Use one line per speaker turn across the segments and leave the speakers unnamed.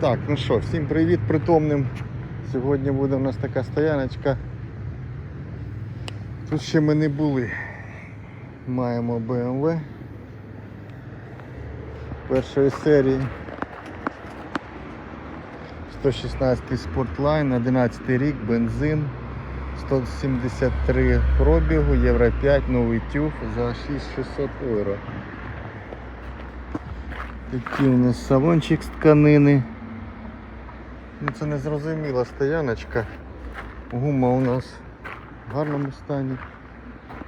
Так, ну що, всім привіт притомним. Сьогодні буде у нас така стояночка. Тут ще ми не були. Маємо BMW першої серії. 116 Sportline, 11 рік, бензин, 173 пробігу, Євро 5, новий тюф за 6600 євро. Такий у нас салончик з тканини. Ну, це незрозуміла стояночка. Гума у нас в гарному стані.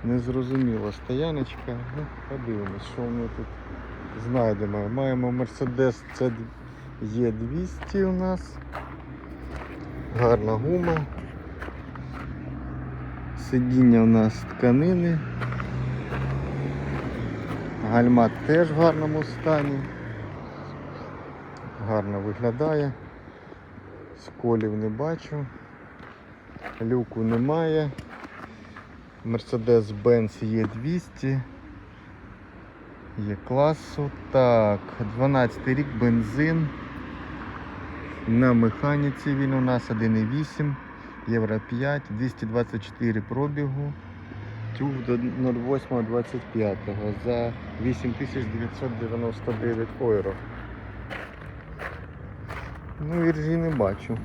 Незрозуміла стояночка. Ну, подивимось, що ми тут знайдемо. Маємо Mercedes C E200 у нас. Гарна гума. Сидіння у нас тканини. Гальма теж в гарному стані. Гарно виглядає. Сколів не бачу. Люку немає. Mercedes-Benz E200. Є класу. Так, 12 рік бензин. На механіці він у нас 1,8, Євро 5, 224 пробігу. Тюг до 08.25 за 8999 євро. Ну, іржі не бачу.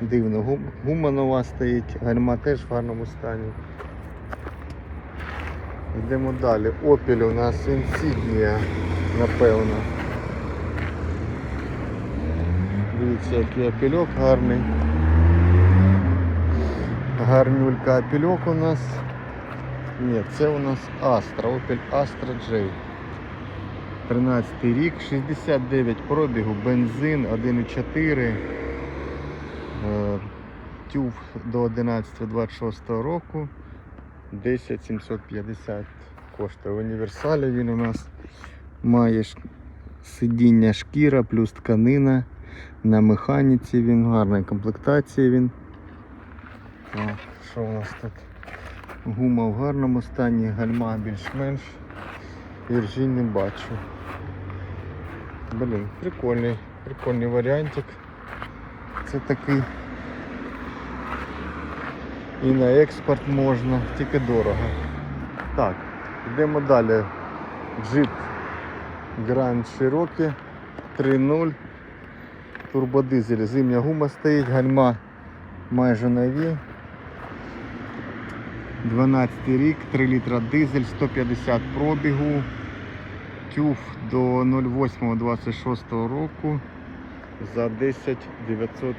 Дивно, гума нова стоїть, гальма теж в гарному стані. Йдемо далі. Опіль у нас інсігнія, напевно. Дивіться, який апельок гарний. Гарнюлька апельок у нас. Ні, це у нас Astra, Opel Astra J. 13 рік, 69 пробігу, бензин 1,4. Е, Тюф до 11-26 року. 10 750 коштує. В універсалі він у нас має сидіння шкіра плюс тканина. На механіці він, гарної комплектації він. Так, що у нас тут? Гума в гарному стані, гальма більш-менш. Іржі не бачу. Блін, прикольний, прикольний варіантик. Це такий. І на експорт можна, тільки дорого. Так, йдемо далі. Джип Grand Cherokee 3.0. Турбодизель. Зимня гума стоїть, гальма майже нові. 12 рік, 3 літра дизель, 150 пробігу. Тюф до 08.26 року за 10 900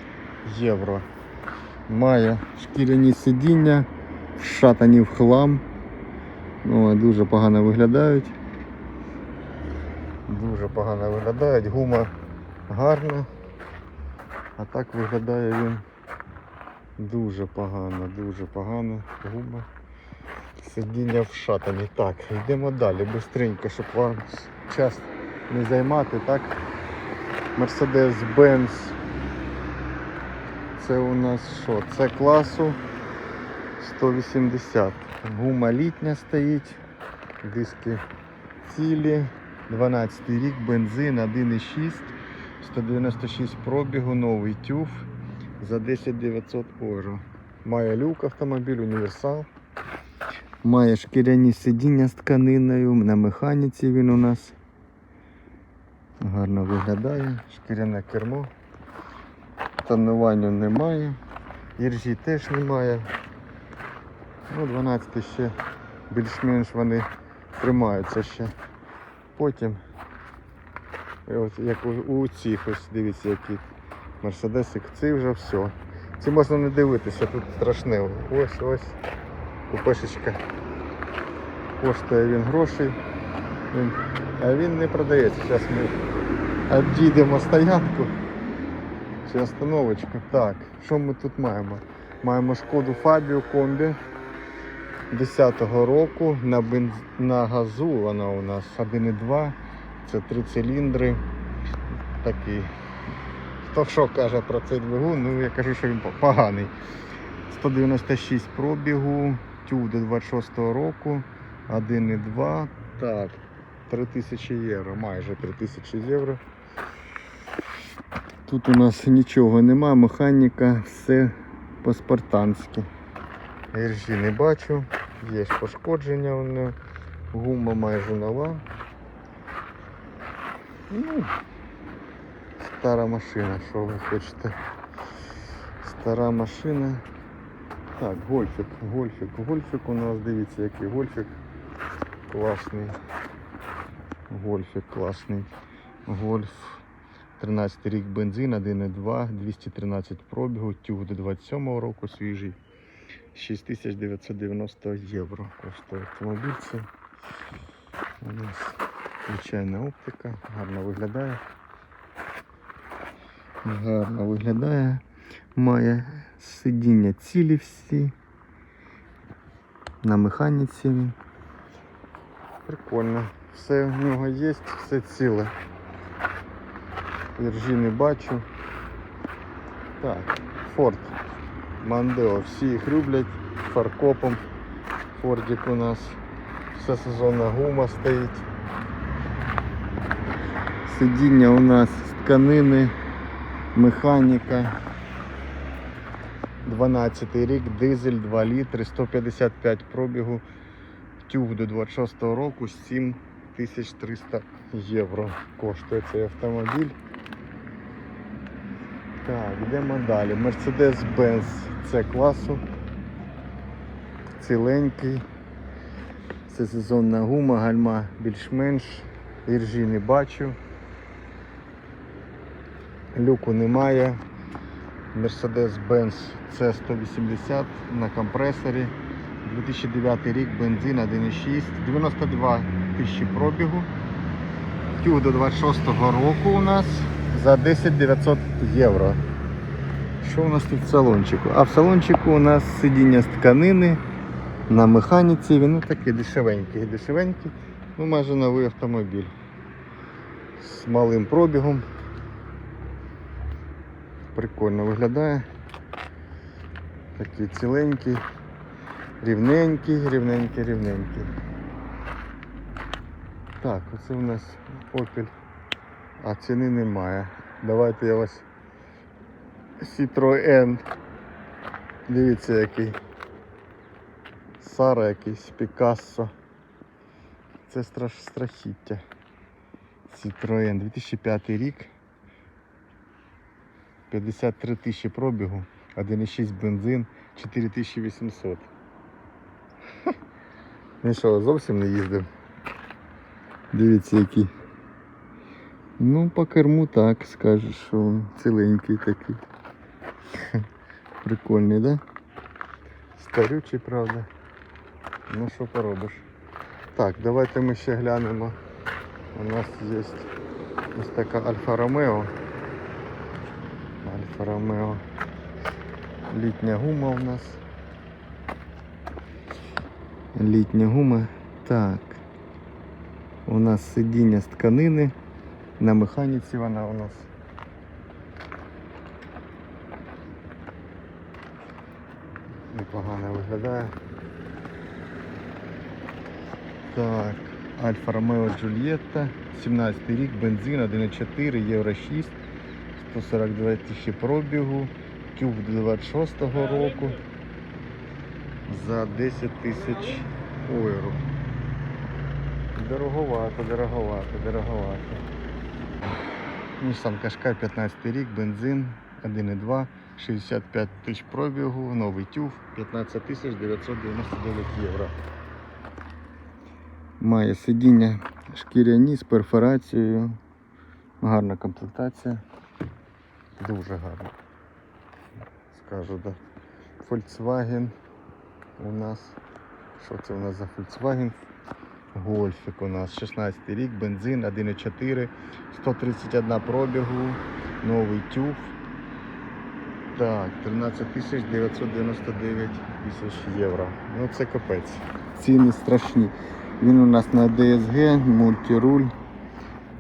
євро. Має шкіряні сидіння, вшатані в хлам. Ну, дуже погано виглядають. Дуже погано виглядають, гума гарна, а так виглядає він дуже погано, дуже погано гума. Сидіння вшатані. Так, йдемо далі, бистренько, щоб вам час не займати, так? Mercedes-Benz. Це у нас що? Це класу 180. Гума літня стоїть, диски цілі, 12 рік, бензин 1,6, 196 пробігу, новий тюф за 10 900 євро. Має люк автомобіль, універсал. Має шкіряні сидіння з тканиною, на механіці він у нас. Гарно виглядає, шкіряне кермо. Тонування немає, іржі теж немає. Ну, 12 ще більш-менш вони тримаються ще. Потім, і як у, у цих ось дивіться, які мерседесик, ці вже все. Ці можна не дивитися, тут страшне. Ось ось купешечка. Коштує він грошей. Він, а він не продається. Зараз ми обійдемо стоянку. Чи остановочку. Так, що ми тут маємо? Маємо шкоду Фабію комбі 10-го року на бенз... на газу вона у нас 1,2. Це три циліндри. Такий. Хто що каже про цей двигун, ну я кажу, що він поганий. 196 пробігу, тюв до 26-го року, 1,2. Так, 3000 євро, майже 3000 євро. Тут у нас нічого нема, механіка, все по-спартанськи. Іржі не бачу, є пошкодження у нього, гума майже нова. Ну, стара машина, що ви хочете. Стара машина. Так, гольфик, гольфик, гольфик у нас, дивіться, який гольфик. Класний. Гольфик класний. Гольф. 13 рік бензин, 1,2, 213 пробігу, тюг до 27-го року свіжий. 6990 євро коштує автомобіль. Це у нас звичайна оптика, гарно виглядає. Гарно виглядає. Має сидіння цілі всі. На механіці. Прикольно. Все в нього є, все ціле. Віржі не бачу. Так, Форд. Мандео. Всі їх люблять. Фаркопом. Фордик у нас. Вся сезонна гума стоїть. Сидіння у нас з тканини, механіка. 12 рік, дизель 2 літри, 155 пробігу, тюг до 26 року, 7300 євро коштує цей автомобіль. Так, йдемо далі. Mercedes-Benz C класу. Ціленький. Це сезонна гума, гальма більш-менш. Іржі не бачу. Люку немає. Mercedes-Benz C180 на компресорі. 2009 рік, бензин 1,6, 92 тисячі пробігу. Тюг до 26-го року у нас за 10 900 євро. Що у нас тут в салончику? А в салончику у нас сидіння з тканини на механіці. Він ну, такий дешевенький, дешевенький, ну майже новий автомобіль. З малим пробігом. Прикольно виглядає. Такий ціленький, рівненький, рівненький, рівненький. Так, оце у нас Opel. А ціни немає. Давайте я вас Citroen. Дивіться який. Сара якийсь, Пікассо. Це страш страхіття. Citroen 2005 рік. 53 тисячі пробігу, 1,6 бензин, 4800. Ха. Він що, зовсім не їздив? Дивіться який. Ну, по керму так, скажеш, що він ціленький такий. Прикольний, да? Старючий, правда. Ну що поробиш. Так, давайте ми ще глянемо. У нас є ось така Альфа Ромео. Альфа Ромео. Літня гума у нас. Літня гума. Так. У нас сидіння з тканини. На механіці вона у нас. Непогано виглядає. Так, Альфа Ромео Джульєтта, 17 рік, бензин 1,4, Євро 6, 142 тисячі пробігу, тюб до 26-го року за 10 тисяч євро. Дороговато, дороговато, дороговато. Nissan Qashqai 15 рік, бензин 1,2, 65 тисяч пробігу, новий тюф, 15 тисяч 999 євро. Має сидіння шкіряні з перфорацією. Гарна комплектація. Дуже гарна. Скажу, да. Volkswagen у нас. Що це у нас за Volkswagen? Гольфик у нас 16 рік, бензин 1,4, 131 пробігу, новий тюф. Так, 13 тисяч 999 тисяч євро. Ну це капець. Ціни страшні. Він у нас на DSG, мультируль,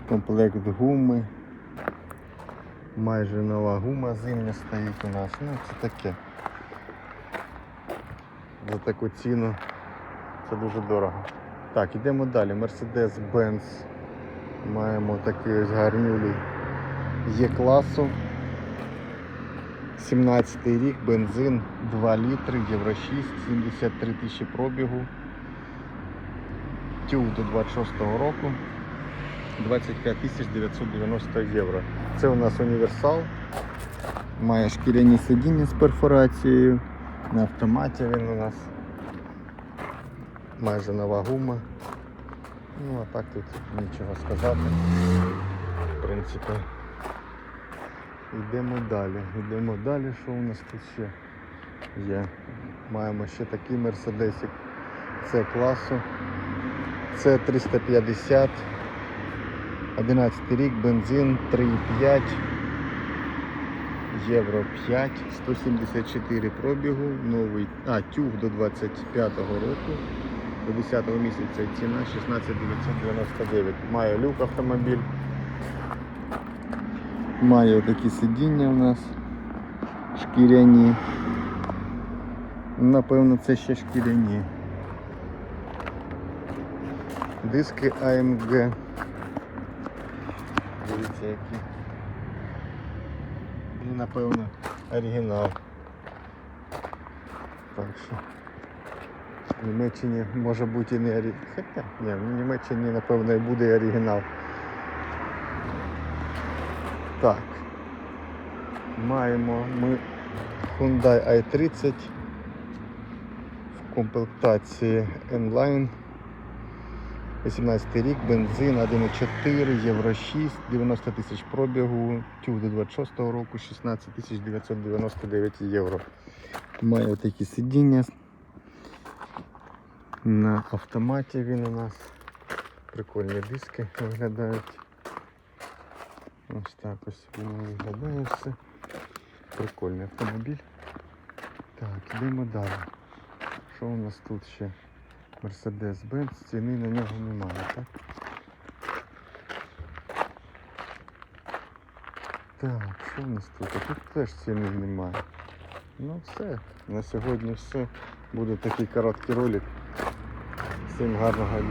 комплект гуми. Майже нова гума зимня стоїть у нас. Ну це таке. За таку ціну це дуже дорого. Так, йдемо далі. Mercedes-Benz. Маємо такий ось гарнюлій Є класу. 17 рік, бензин 2 літри, Євро 6, 73 тисячі пробігу. Тюг до 26-го року. 25 990 євро. Це у нас універсал. Має шкіряні сидіння з перфорацією. На автоматі він у нас. Майже нова гума. Ну а так тут нічого сказати. В принципі. Йдемо далі. Йдемо далі, що у нас тут ще є. Маємо ще такий мерседесик. Це класу. Це 350. 11 рік, бензин 3,5. Євро 5, 174 пробігу, новий, а, тюг до 25-го року. До 10-го місяця ціна 16999. Має люк автомобіль. Має такі сидіння у нас. Шкіряні. Напевно, це ще шкіряні. Диски AMG. Дивіться які. І напевно оригінал. Так що в Німеччині може бути і не оригінал. Хоча, ні, в Німеччині напевно і буде оригінал. Так. Маємо ми Hyundai i30 в комплектації N-Line. 18 рік, бензин 1,4, Євро 6, 90 тисяч пробігу, тюг до 26 року, 16 тисяч 999 євро. Має такі сидіння. На автоматі він у нас. Прикольні диски виглядають. Ось так ось він виглядає все. Прикольний автомобіль. Так, йдемо далі. Що у нас тут ще? Mercedes-Benz, ціни на нього немає, так? Так, що у нас тут? А тут теж ціни немає. Ну все, на сьогодні все. Буде такий короткий ролик. Всім гарного дня.